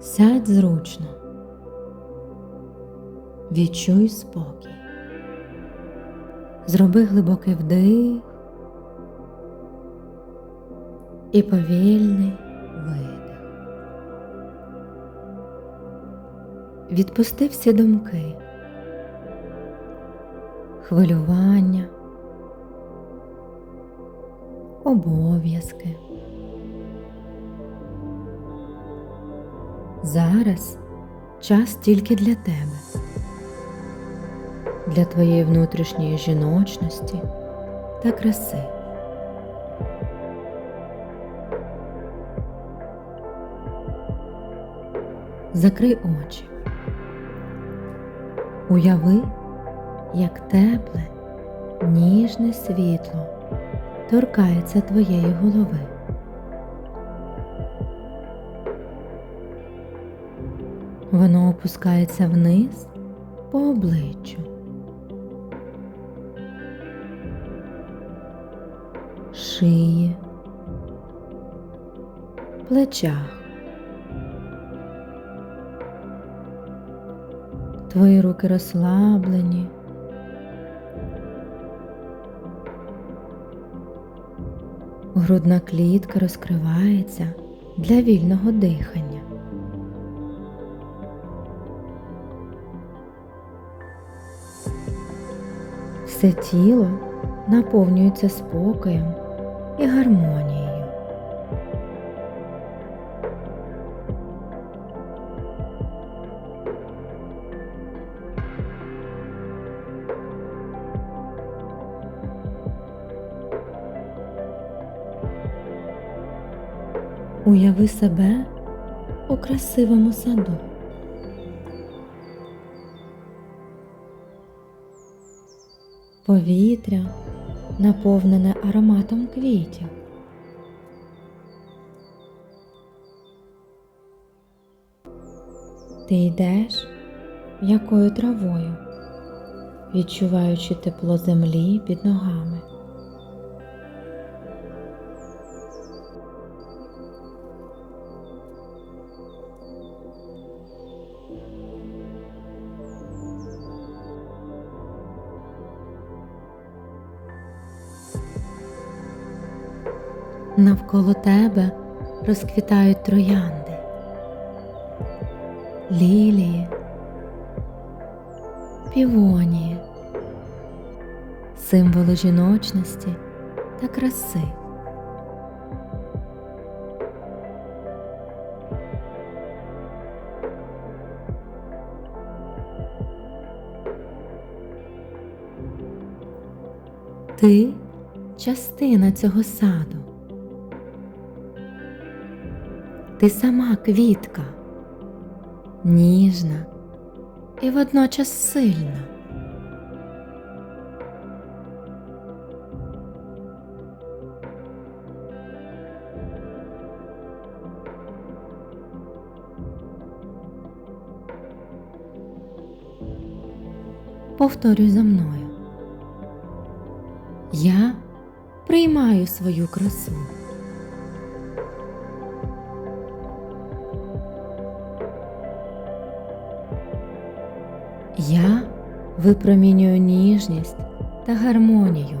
Сядь зручно. Відчуй спокій. Зроби глибокий вдих і повільний видих. Відпусти всі думки, хвилювання, обов'язки. Зараз час тільки для тебе, для твоєї внутрішньої жіночності та краси. Закрий очі. Уяви, як тепле, ніжне світло торкається твоєї голови. Воно опускається вниз по обличчю. Шиї, плечах. Твої руки розслаблені. Грудна клітка розкривається для вільного дихання. Все тіло наповнюється спокоєм і гармонією. Уяви себе у красивому саду. Повітря наповнене ароматом квітів. Ти йдеш м'якою травою, відчуваючи тепло землі під ногами. Навколо тебе розквітають троянди, лілії, півонії, символи жіночності та краси. Ти частина цього саду. Ти сама квітка, ніжна і водночас сильна. Повторюй за мною. Я приймаю свою красу. Я випромінюю ніжність та гармонію.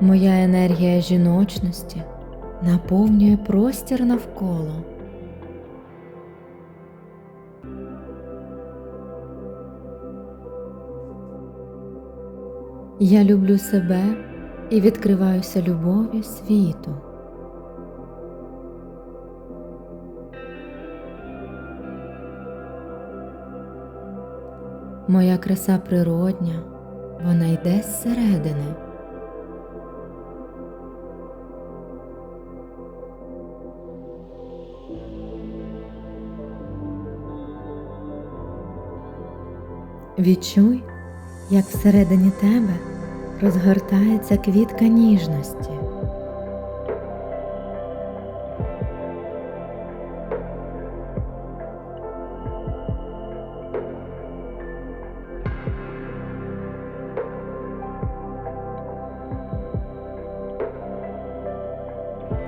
Моя енергія жіночності наповнює простір навколо. Я люблю себе і відкриваюся любові світу. Моя краса природня, вона йде зсередини. Відчуй, як всередині тебе розгортається квітка ніжності.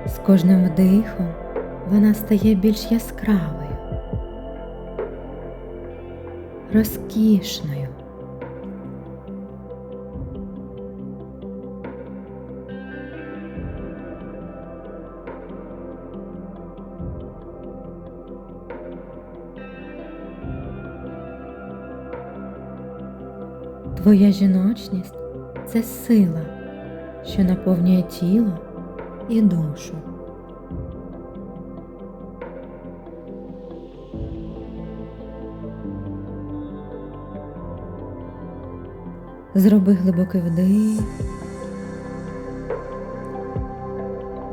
З кожним вдихом вона стає більш яскравою, розкішною. Твоя жіночність це сила, що наповнює тіло і душу. Зроби глибокий вдих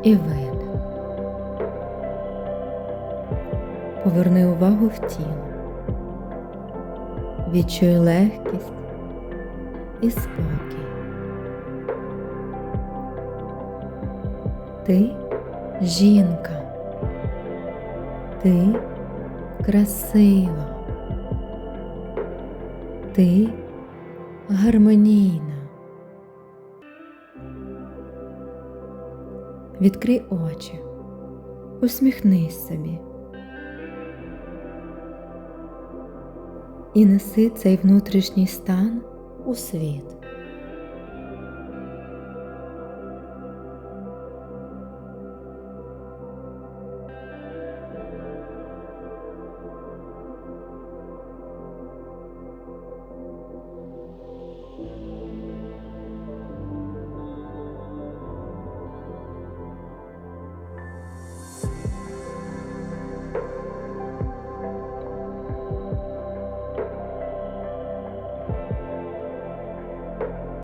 і видих. Поверни увагу в тіло. Відчуй легкість і спокій. Ти жінка. Ти красива. Ти гармонійна. Відкрий очі, усміхнись собі. І неси цей внутрішній стан у світ.